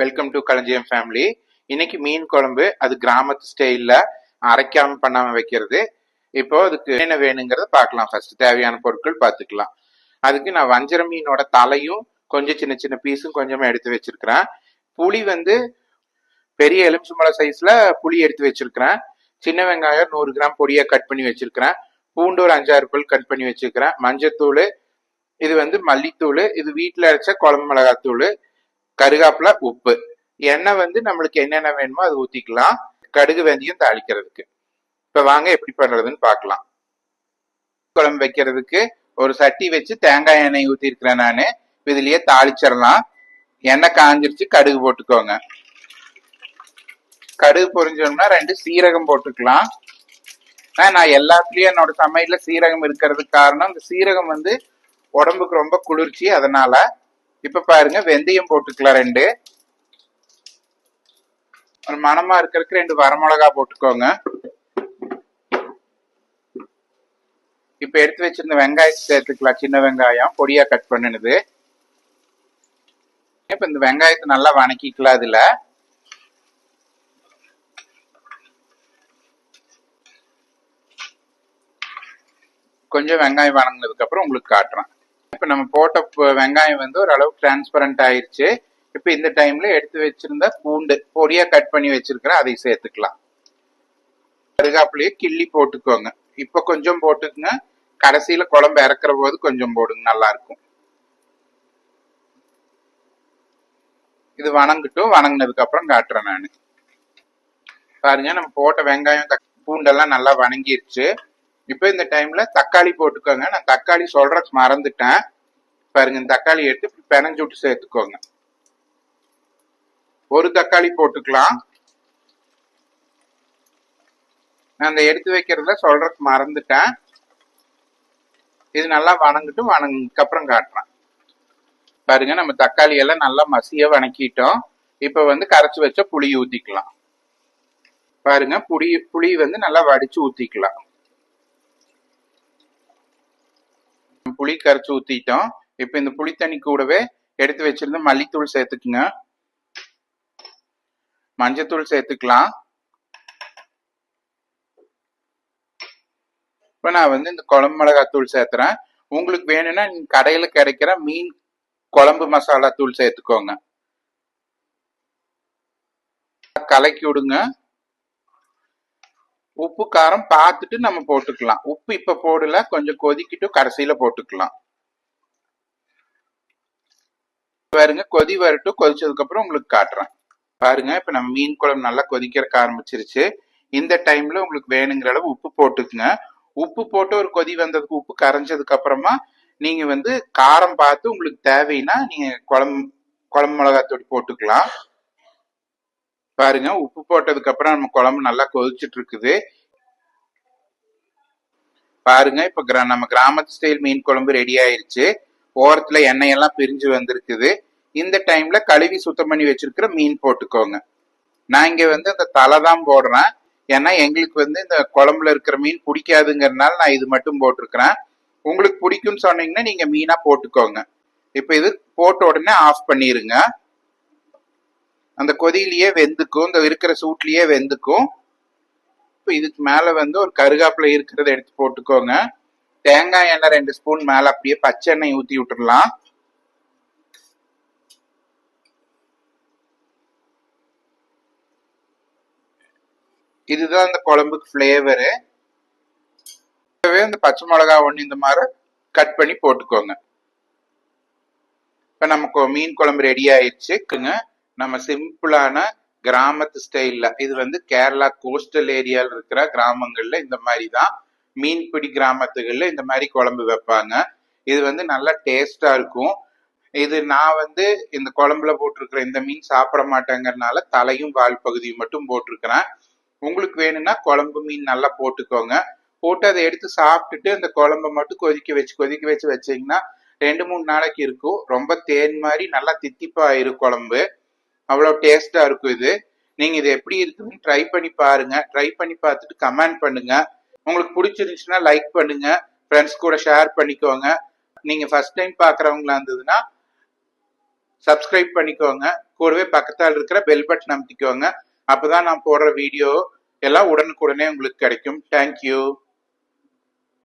Welcome to களஞ்சியம் family இன்னைக்கு மீன் குழம்பு அது கிராமத்து ஸ்டைலில் அரைக்காம பண்ணாமல் வைக்கிறது. இப்போ அதுக்கு என்ன வேணுங்கிறத பார்க்கலாம். ஃபர்ஸ்ட் தேவையான பொருட்கள் பார்த்துக்கலாம். அதுக்கு நான் வஞ்சர மீனோட தலையும் கொஞ்சம் சின்ன சின்ன பீஸும் கொஞ்சமாக எடுத்து வச்சிருக்கிறேன். புளி வந்து பெரிய எலுமிச்சம்பழம் சைஸில் புளி எடுத்து வச்சிருக்கிறேன். சின்ன வெங்காயம் நூறு கிராம் பொடியாக கட் பண்ணி வச்சிருக்கிறேன். பூண்டு ஒரு அஞ்சாறு பல் கட் பண்ணி வச்சிருக்கிறேன். மஞ்சத்தூள் இது வந்து மல்லித்தூள் இது வீட்டில் அரைச்ச குழம்பு மிளகாத்தூள். கருகாப்புல உப்பு. எண்ணெய் வந்து நம்மளுக்கு என்னென்ன வேணுமோ அது ஊத்திக்கலாம். கடுகு வெந்தயம் தாளிக்கிறதுக்கு. இப்ப வாங்க எப்படி பண்றதுன்னு பார்க்கலாம். குழம்பு வைக்கிறதுக்கு ஒரு சட்டி வச்சு தேங்காய் எண்ணெய் ஊத்திருக்கிறேன் நான். இதுலயே தாளிச்சிடலாம். எண்ணெய் காஞ்சிருச்சு கடுகு போட்டுக்கோங்க. கடுகு பொரிஞ்சோம்னா ரெண்டு சீரகம் போட்டுக்கலாம். நான் எல்லாத்துலயும் என்னோட சமையல சீரகம் இருக்கிறதுக்கு காரணம் இந்த சீரகம் வந்து உடம்புக்கு ரொம்ப குளிர்ச்சி அதனால இப்ப பாருங்க வெந்தயம் போட்டுக்கலாம் ரெண்டு. ஒரு மனமா இருக்கிறதுக்கு ரெண்டு வரமிளகா போட்டுக்கோங்க. இப்ப எடுத்து வச்சிருந்த வெங்காயத்தை சேர்த்துக்கலாம். சின்ன வெங்காயம் பொடியா கட் பண்ணினது. இப்ப இந்த வெங்காயத்தை நல்லா வணக்கிக்கலாம் அதுல. கொஞ்சம் வெங்காயம் வணங்கினதுக்கு அப்புறம் உங்களுக்கு காட்டுறேன். இப்போ நம்ம போட்ட வெங்காயம் வந்து ஓரளவு டிரான்ஸ்பரண்ட் ஆயிருச்சு. இப்போ இந்த டைம்ல எடுத்து வச்சிருந்த பூண்டு பொடியா கட் பண்ணி வச்சிருக்கிறேன் அதை சேர்த்துக்கலாம். கருகாப்புலயே கிள்ளி போட்டுக்கோங்க. இப்போ கொஞ்சம் போட்டுக்குங்க. கடைசியில குழம்பு இறக்குற போது கொஞ்சம் போடுங்க நல்லா இருக்கும் இது வணங்கட்டும். வணங்கினதுக்கு அப்புறம் காட்டுறேன் நான். பாருங்க நம்ம போட்ட வெங்காயம் தக்- பூண்டெல்லாம் நல்லா வணங்கிருச்சு. இப்போ இந்த டைம்ல தக்காளி போட்டுக்கோங்க. நான் தக்காளி சொல்றதுக்கு மறந்துட்டேன். பாருங்க இந்த தக்காளி எடுத்து இப்படி விட்டு சேர்த்துக்கோங்க. ஒரு தக்காளி போட்டுக்கலாம். நான் அந்த எடுத்து வைக்கிறத சொல்றதுக்கு மறந்துட்டேன். இது நல்லா வணங்கிட்டு வணங்கினதுக்கு அப்புறம் காட்டுறேன். பாருங்க நம்ம தக்காளி எல்லாம் நல்லா மசிய வணக்கிட்டோம். இப்ப வந்து கரைச்சி வச்ச புளி ஊத்திக்கலாம். பாருங்க புளி புளி வந்து நல்லா வடிச்சு ஊத்திக்கலாம். புளி கரைச்சி ஊத்திட்டோம். இப்ப இந்த புளி தண்ணி கூடவே எடுத்து வச்சிருந்த மல்லித்தூள் சேர்த்துக்குங்க. மஞ்சத்தூள் சேர்த்துக்கலாம். இப்ப நான் வந்து இந்த குழம்பு மிளகாத்தூள் சேர்த்துறேன். உங்களுக்கு வேணும்னா நீங்க கடையில கிடைக்கிற மீன் குழம்பு மசாலா தூள் சேர்த்துக்கோங்க. கலக்கி விடுங்க. உப்பு காரம் பார்த்துட்டு நம்ம போட்டுக்கலாம். உப்பு இப்ப போடல கொஞ்சம் கொதிக்கிட்டு கடைசியில போட்டுக்கலாம். பாருங்க கொதி வரட்டும். கொதிச்சதுக்கு அப்புறம் உங்களுக்கு காட்டுறேன். பாருங்க இப்ப நம்ம மீன் குழம்பு நல்லா கொதிக்கிறக்க ஆரம்பிச்சிருச்சு. இந்த டைம்ல உங்களுக்கு வேணுங்கிற அளவு உப்பு போட்டுக்குங்க. உப்பு போட்டு ஒரு கொதி வந்ததுக்கு உப்பு கரைஞ்சதுக்கு அப்புறமா நீங்க வந்து காரம் பார்த்து உங்களுக்கு தேவைன்னா நீங்க குழம்பு குழம்பு மிளகாத்தூள் போட்டுக்கலாம். பாருங்க உப்பு போட்டதுக்கு அப்புறம் நம்ம குழம்பு நல்லா கொதிச்சுட்டு இருக்குது பாருங்க இப்ப கிரா- நம்ம கிராமத்து ஸ்டைல் மீன் குழம்பு ரெடி ஆயிருச்சு. ஓரத்துல எண்ணெய் எல்லாம் பிரிஞ்சு வந்திருக்குது. இந்த டைம்ல கழுவி சுத்தம் பண்ணி வச்சிருக்கிற மீன் போட்டுக்கோங்க. நான் இங்க வந்து அந்த தலை தான் போடுறேன். ஏன்னா எங்களுக்கு வந்து இந்த குழம்புல இருக்கிற மீன் பிடிக்காதுங்கிறதுனால நான் இது மட்டும் போட்டிருக்கிறேன். உங்களுக்கு பிடிக்கும்னு சொன்னீங்கன்னா நீங்க மீனா போட்டுக்கோங்க. இப்ப இது போட்ட உடனே ஆஃப் பண்ணிருங்க. அந்த கொதியிலேயே வெந்துக்கும் இந்த இருக்கிற சூட்லேயே வெந்துக்கும். இப்போ இதுக்கு மேலே வந்து ஒரு கருகாப்பில் இருக்கிறத எடுத்து போட்டுக்கோங்க. தேங்காய் எண்ணெய் ரெண்டு ஸ்பூன் மேலே அப்படியே பச்சை எண்ணெய் ஊற்றி விட்டுறலாம் இதுதான் அந்த குழம்புக்கு ஃப்ளேவரு இப்போவே இந்த பச்சை மிளகா ஒன்று இந்த மாதிரி கட் பண்ணி போட்டுக்கோங்க. இப்போ நமக்கு மீன் குழம்பு ரெடி ஆயிடுச்சுங்க நம்ம சிம்பிளான கிராமத்து ஸ்டைல்ல இது வந்து கேரளா கோஸ்டல் ஏரியால இருக்கிற கிராமங்கள்ல இந்த மாதிரி தான் மீன்பிடி கிராமத்துகள்ல இந்த மாதிரி குழம்பு வைப்பாங்க. இது வந்து நல்லா டேஸ்டா இருக்கும். இது நான் வந்து இந்த குழம்புல போட்டிருக்கிற இந்த மீன் சாப்பிட மாட்டேங்கிறதுனால தலையும் வால் பகுதியும் மட்டும் போட்டிருக்கிறேன். உங்களுக்கு வேணும்னா குழம்பு மீன் நல்லா போட்டுக்கோங்க. போட்டு அதை எடுத்து சாப்பிட்டுட்டு அந்த குழம்ப மட்டும் கொதிக்க வச்சு கொதிக்க வச்சு வச்சிங்கன்னா ரெண்டு மூணு நாளைக்கு இருக்கும். ரொம்ப தேன் மாதிரி நல்லா தித்திப்பா இருக்கும் குழம்பு. அவ்வளோ டேஸ்டா இருக்கும் இது. நீங்க இது எப்படி இருக்குதுன்னு ட்ரை பண்ணி பாருங்க. ட்ரை பண்ணி பார்த்துட்டு கமெண்ட் பண்ணுங்க. உங்களுக்கு பிடிச்சிருந்துச்சுன்னா லைக் பண்ணுங்க. ஃப்ரெண்ட்ஸ் கூட ஷேர் பண்ணிக்கோங்க. நீங்க ஃபர்ஸ்ட் டைம் பார்க்குறவங்களா இருந்ததுன்னா சப்ஸ்கிரைப் பண்ணிக்கோங்க. கூடவே பக்கத்தால் இருக்கிற பெல் பட்டன் அமைத்திக்கோங்க. அப்பதான் நான் போடுற வீடியோ எல்லாம் உடனுக்குடனே உங்களுக்கு கிடைக்கும். தேங்க்யூ